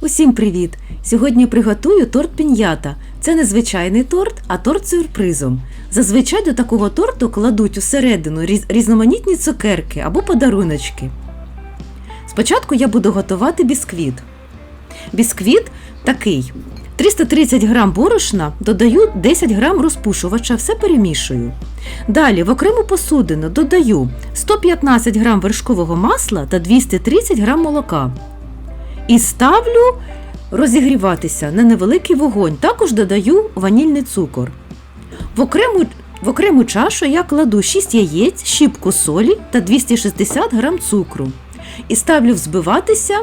Усім привіт! Сьогодні приготую торт піньята. Це не звичайний торт, а торт з сюрпризом. Зазвичай до такого торту кладуть усередину різ- різноманітні цукерки або подаруночки. Спочатку я буду готувати бісквіт. Бісквіт такий: 330 г борошна додаю 10 г розпушувача, все перемішую. Далі в окрему посудину додаю 115 г вершкового масла та 230 г молока. І ставлю розігріватися на невеликий вогонь. Також додаю ванільний цукор. В окрему, в окрему чашу я кладу 6 яєць, щіпку солі та 260 г цукру. І ставлю взбиватися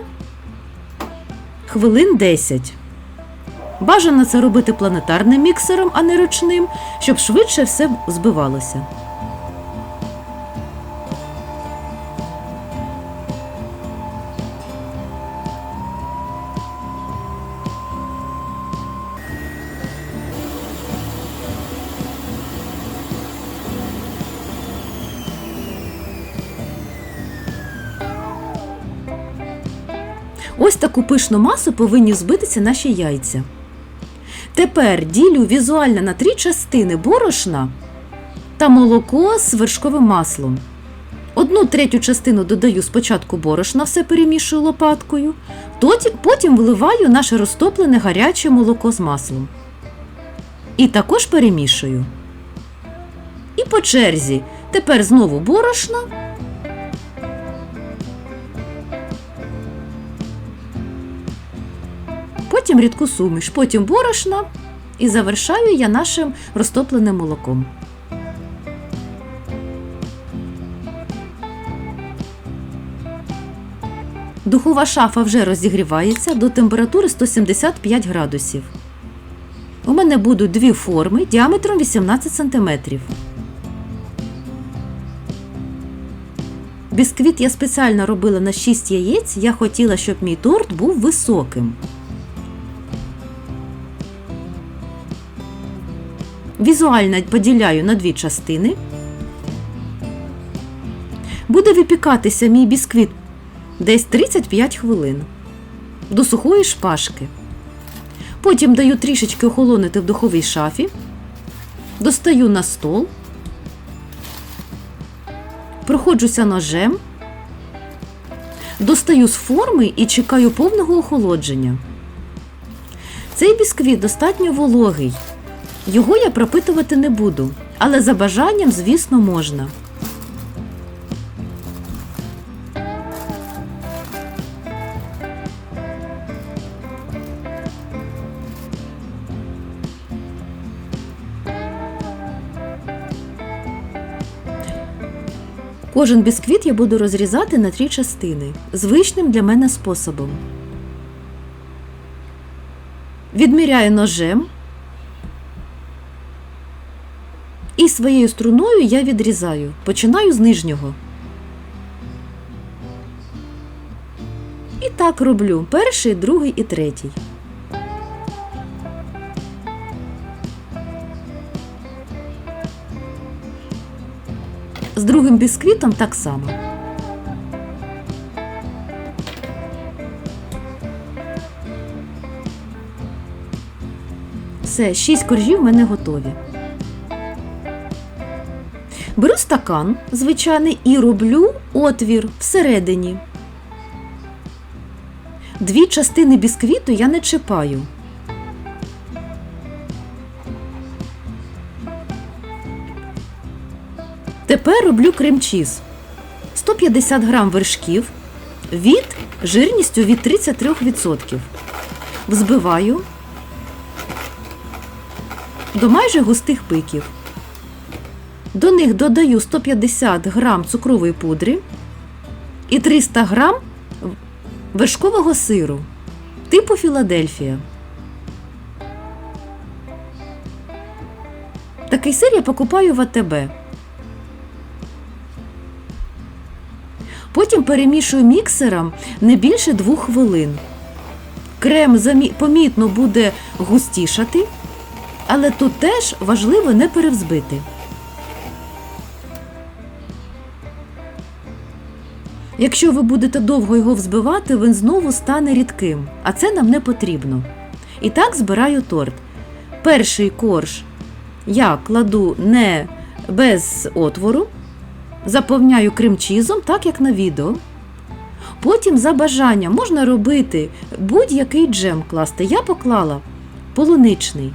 хвилин 10. Бажано це робити планетарним міксером, а не ручним, щоб швидше все збивалося. Ось таку пишну масу повинні збитися наші яйця. Тепер ділю візуально на три частини борошна та молоко з вершковим маслом. Одну третю частину додаю спочатку борошна, все перемішую лопаткою, потім вливаю наше розтоплене гаряче молоко з маслом. І також перемішую. І по черзі. Тепер знову борошно потім рідку суміш, потім борошно і завершаю я нашим розтопленим молоком. Духова шафа вже розігрівається до температури 175 градусів. У мене будуть дві форми діаметром 18 см. Бісквіт я спеціально робила на 6 яєць. Я хотіла, щоб мій торт був високим. Візуально поділяю на дві частини. Буде випікатися мій бісквіт десь 35 хвилин до сухої шпажки. Потім даю трішечки охолонити в духовій шафі, достаю на стол, проходжуся ножем, достаю з форми і чекаю повного охолодження. Цей бісквіт достатньо вологий. Його я пропитувати не буду, але за бажанням, звісно, можна. Кожен бісквіт я буду розрізати на три частини звичним для мене способом. Відміряю ножем. І своєю струною я відрізаю. Починаю з нижнього. І так роблю перший, другий і третій. З другим бісквітом так само. Все, шість коржів в мене готові. Беру стакан звичайний і роблю отвір всередині. Дві частини бісквіту я не чіпаю. Тепер роблю крем-чіз. 150 грам вершків від жирністю від 33%. Взбиваю до майже густих пиків. До них додаю 150 грам цукрової пудри і 300 грам вершкового сиру типу Філадельфія. Такий сир я покупаю в АТБ. Потім перемішую міксером не більше 2 хвилин. Крем помітно буде густішати, але тут теж важливо не перевзбити. Якщо ви будете довго його взбивати, він знову стане рідким, а це нам не потрібно. І так збираю торт. Перший корж я кладу не без отвору, заповняю кремчізом, так як на відео. Потім за бажанням можна робити будь-який джем класти. Я поклала полуничний.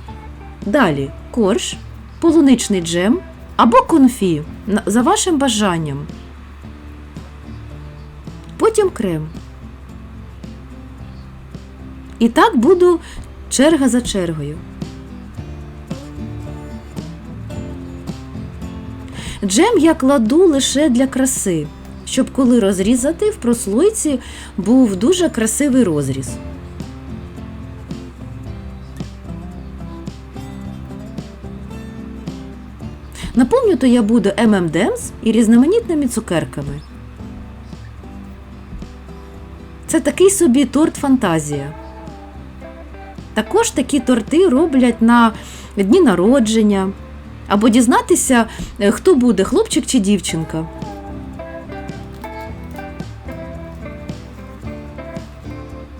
Далі корж, полуничний джем або конфі за вашим бажанням. Потім крем. І так буду черга за чергою. Джем я кладу лише для краси, щоб коли розрізати, в прослойці був дуже красивий розріз. Наповнювати я буду M&M's і різноманітними цукерками. Це такий собі торт фантазія. Також такі торти роблять на дні народження або дізнатися, е, хто буде, хлопчик чи дівчинка.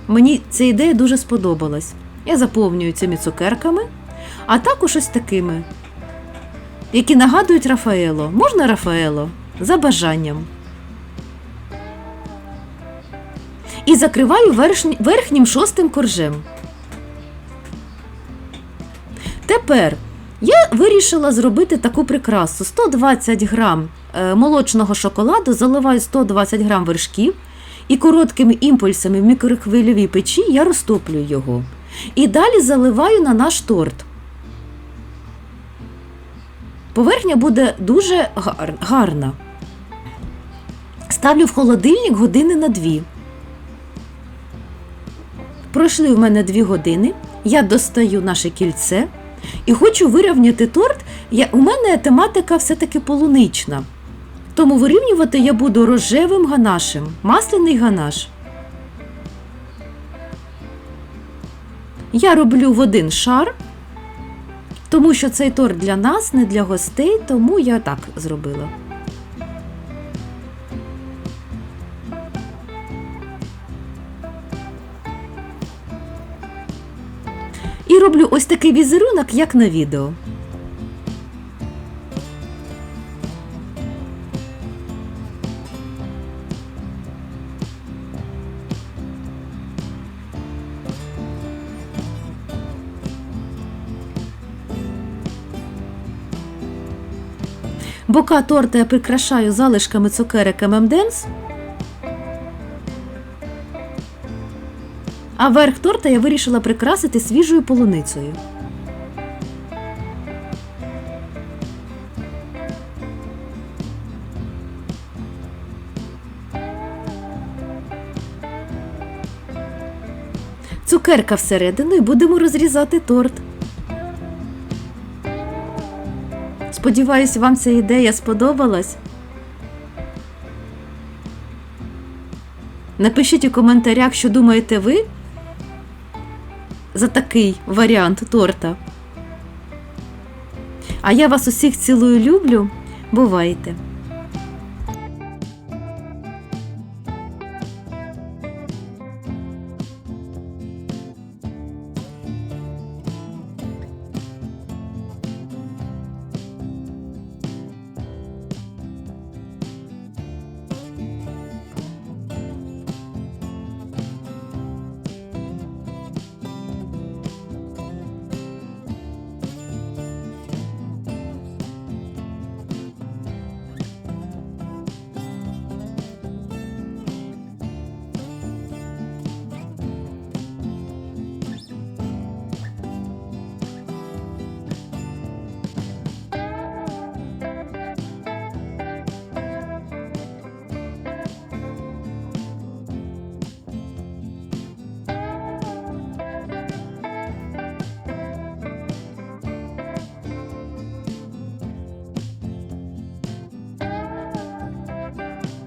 Мені ця ідея дуже сподобалась. Я заповнюю цими цукерками, а також ось такими, які нагадують Рафаело. Можна Рафаело? За бажанням. І закриваю верхнім шостим коржем. Тепер я вирішила зробити таку прикрасу: 120 грам е, молочного шоколаду, заливаю 120 грам вершків і короткими імпульсами в мікрохвильовій печі я розтоплюю його. І далі заливаю на наш торт. Поверхня буде дуже гарна. Ставлю в холодильник години на дві. Пройшли в мене дві години. Я достаю наше кільце і хочу вирівняти торт. Я, у мене тематика все-таки полунична. Тому вирівнювати я буду рожевим ганашем, масляний ганаш. Я роблю в один шар, тому що цей торт для нас, не для гостей, тому я так зробила. Роблю ось такий візерунок, як на відео. Бока торта я прикрашаю залишками цукерок M&M's, а верх торта я вирішила прикрасити свіжою полуницею. Цукерка всередину і будемо розрізати торт. Сподіваюсь, вам ця ідея сподобалась. Напишіть у коментарях, що думаєте ви за такий варіант торта. А я вас усіх цілую люблю. Бувайте!